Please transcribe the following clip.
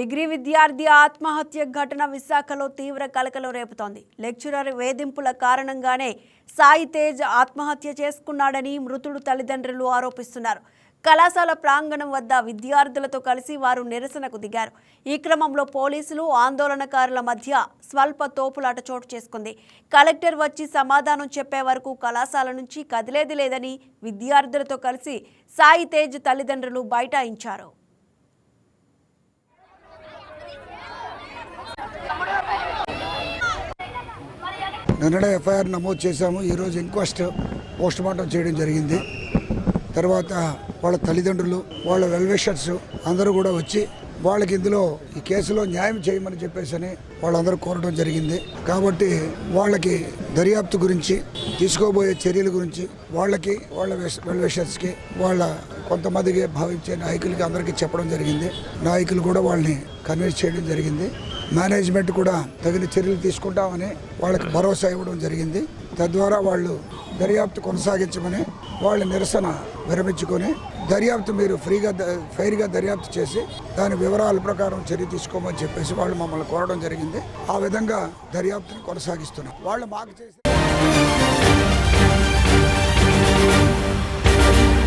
Degree విద్యార్థి ఆత్మహత్య ఘటన విశాఖలో తీవ్ర కలకలం రేపుతోంది. లెక్చరర్ వేధింపుల కారణంగానే సాయి తేజ్ ఆత్మహత్య చేసుకున్నాడని మృతుడు తల్లిదండ్రులు ఆరోపిస్తున్నారు. కళాశాల ప్రాంగణం వద్ద విద్యార్థులతో కలిసి వారు నిరసనకు దిగారు. ఈ క్రమంలో పోలీసులు ఆందోళనకారుల మధ్య స్వల్ప తోపులాట చోటు చేసుకుంది. కలెక్టర్ వచ్చి సమాధానం చెప్పే వరకు కళాశాల నుంచి కదిలేది లేదని విద్యార్థులతో కలిసి సాయి తేజ్ తల్లిదండ్రులు బైఠాయించారు. నిన్ననే ఎఫ్ఐఆర్ నమోదు చేశాము. ఈరోజు ఇంక్వెస్ట్ పోస్ట్ మార్టం చేయడం జరిగింది. తర్వాత వాళ్ళ తల్లిదండ్రులు వాళ్ళ వెల్విషర్స్ అందరూ కూడా వచ్చి వాళ్ళకి ఇందులో ఈ కేసులో న్యాయం చేయమని చెప్పేసి అని వాళ్ళందరూ కోరడం జరిగింది. కాబట్టి వాళ్ళకి దర్యాప్తు గురించి తీసుకోబోయే చర్యల గురించి వాళ్ళకి వాళ్ళ వెల్విషర్స్కి వాళ్ళ కొంతమందికి భావించే నాయకులకి అందరికీ చెప్పడం జరిగింది. నాయకులు కూడా వాళ్ళని కన్విన్స్ చేయడం జరిగింది. మేనేజ్మెంట్ కూడా తగిన చర్యలు తీసుకుంటామని వాళ్ళకి భరోసా ఇవ్వడం జరిగింది. తద్వారా వాళ్ళు దర్యాప్తు కొనసాగించమని వాళ్ళ నిరసన విరమించుకొని దర్యాప్తు మీరు ఫ్రీగా ద- ఫెయిర్గా దర్యాప్తు చేసి దాని వివరాల ప్రకారం చర్య తీసుకోమని చెప్పేసి వాళ్ళు మమ్మల్ని కోరడం జరిగింది. ఆ విధంగా దర్యాప్తుని కొనసాగిస్తున్నాం. వాళ్ళు మాకు చేసి